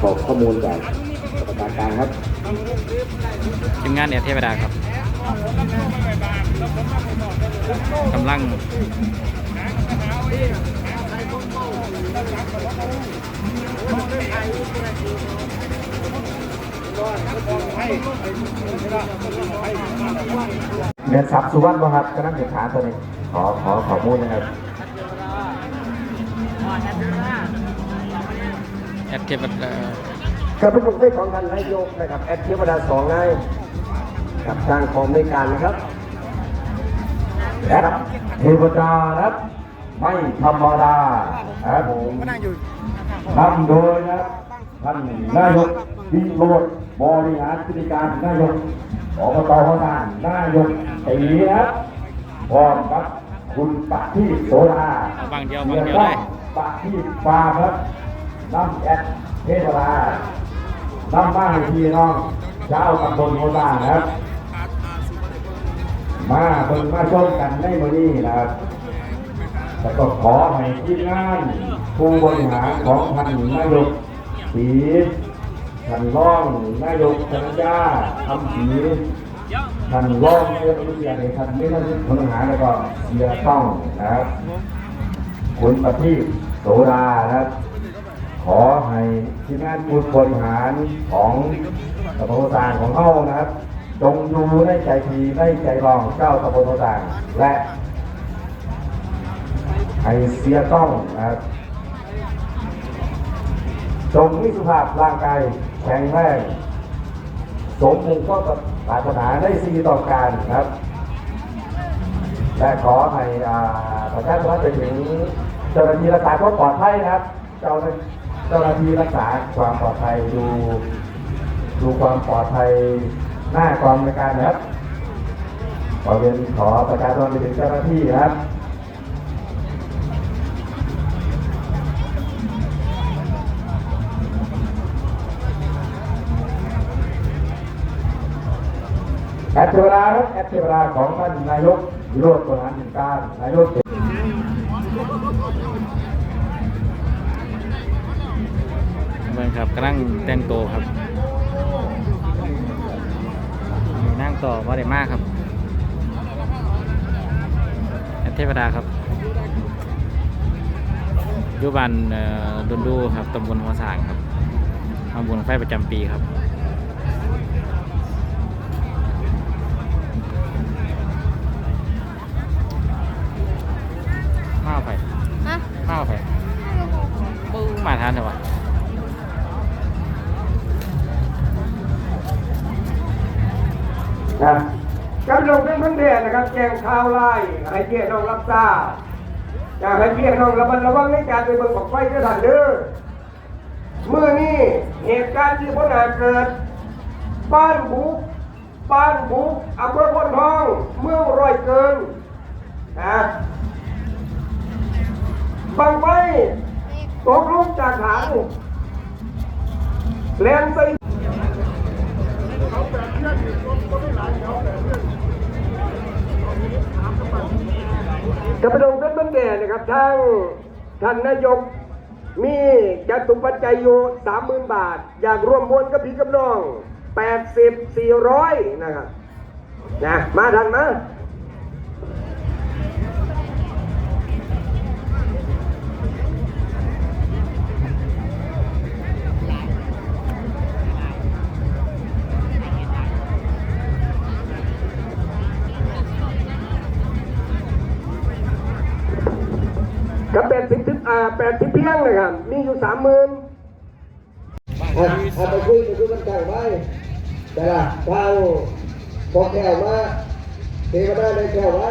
ขอข้อมูลจากประการกลางครับทีมงานเนี่ยเทวดาครับกำลังเรียนศัพท์สุวรรณบ่ครับกำลังศึกษาตัวนี้ขอขอข้อมูลนะครับ แอดเทวดาการประชุมได้ของท่านนายกนะครับแอดเทวดาสองนายกับทางของในการนะครับแอดเทวดานะครับไม่ธรรมดาครับผมนำโดยนะครับท่านนายกวิโรจน์บริหารกิจการนายกอบตหัวหน้านายกตีนะครับพร้อมกับคุณปะที่โสดาเอาบางเดียวบางเดียวได้ปะที่ฟาร์มครับ น้ำแอดเทศบาลน้ำบ้านพี่น้องเจ้าตำบลโมตานะครับ มาเบิ่งมาชมกันในมื้อนี้นะครับแล้วก็ขอให้ทีมงานผู้บริหารของท่านนายกสีท่านรองนายกธนญาทำสีท่านรองนายกวิทยาเอกท่านไม่ต้องบริหารแล้วก็เสียต้องนะครับคุณประทีปโสดานะครับ ขอให้ที่งานผู้บริหารของตำบลต่างของเขานะครับ จงอยู่ในใจทีในใจรองเจ้าตำบลต่างและให้เสียต้องนะครับจงมีสุขภาพร่างกายแข็งแรงสมมุงก็ปรารถนาได้สิ่งที่ต้องการครับ และขอให้อ่าประชาชนไปถึงเจ้าหน้าที่รักษาความปลอดภัยนะครับ เจ้าหน้า เจ้าหน้าที่รักษาความปลอดภัยดูดูความปลอดภัยหน้ากองในการนะครับขอเรียนขอประชาชนไปถึงเจ้าหน้าที่นะครับแอดเทวดาครับแอดเทวดาของท่านนายกวิโรจน์บริหารจัดการนายก ครับกำลังแต่งตัวครับนี่นั่งต่อว่าได้มากครับแอดเทวดาครับอยุบันเอ่อดุนดูครับตำบลหัวสางครับตำบลไฟประจำปีครับข้าวไปฮะข้าวไปปูมาทานเถอะวะ นะกำลังเป็นพันเดียนะครับ แจงข่าวไล่ให้เพี่น้องรับทราบอยากให้พี่น้องระมัดระวังในการไปเบิ่งของไฟด้วยท่านเด้อเมื่อนี้เหตุการณ์ที่พ้นอาเกิด บ้านบุกบ้านบุกอำเภอพนทอง เมืองร้อยเกินนะบางไฟตกลงจากฐานแรงใส่ กระดงเป็นบันแดนะครับทางท่านนายกมีจตุปัจจัยโยสามหมื่นบาท อยากร่วมมวลกับพี่กับน้องแปดสิบสี่ร้อยนะครับนะมาทันมา กับแปดสิบทิศอ่าแปดทิศเพียงนะครับ มีอยู่สามหมื่นเอาไปคุยไปคุยกันกันไว้แต่ละทางพอแก้วมาเทวดาได้แก้วไว้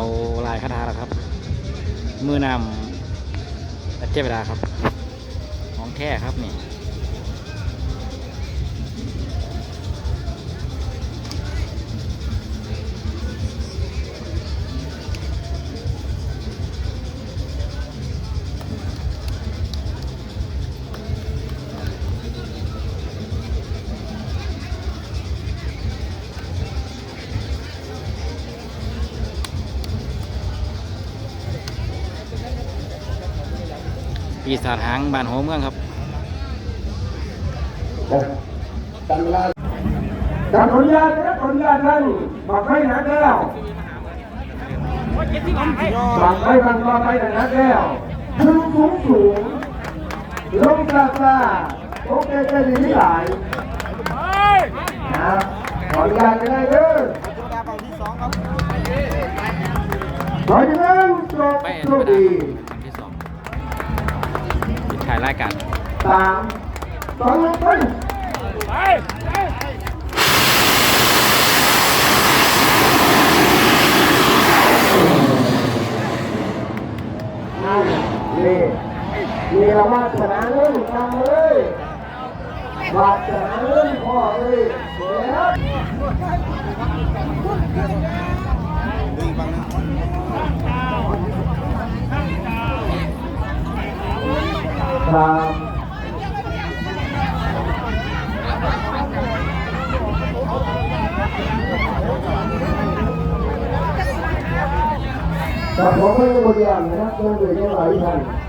เอาลายคาถาแล้วครับ มือนำเจ็บเวลาครับ ของแท้ครับนี่ ปีศาจหางบานหัวเมืองครับตันลาการขออนุญาตนะครับขออนุญาตนั่นบอกให้นะแก้วบอกให้มันบอกให้นะแก้วขึ้นสูงสูงลงซาซาโอเคจะดีหลายนะขออนุญาตกันได้เด้อขอให้ท่านโชคไปโชคดี อันที่สองปิดท้ายรายการสามสองหนึ่งไปนี่นี่เราวาสนาเรื่องทำเลยวาสนาเรื่องพ่อเลยแล้วครับแต่ผมไม่ได้บริยา นนะครับเดินไปได้หลายท่าน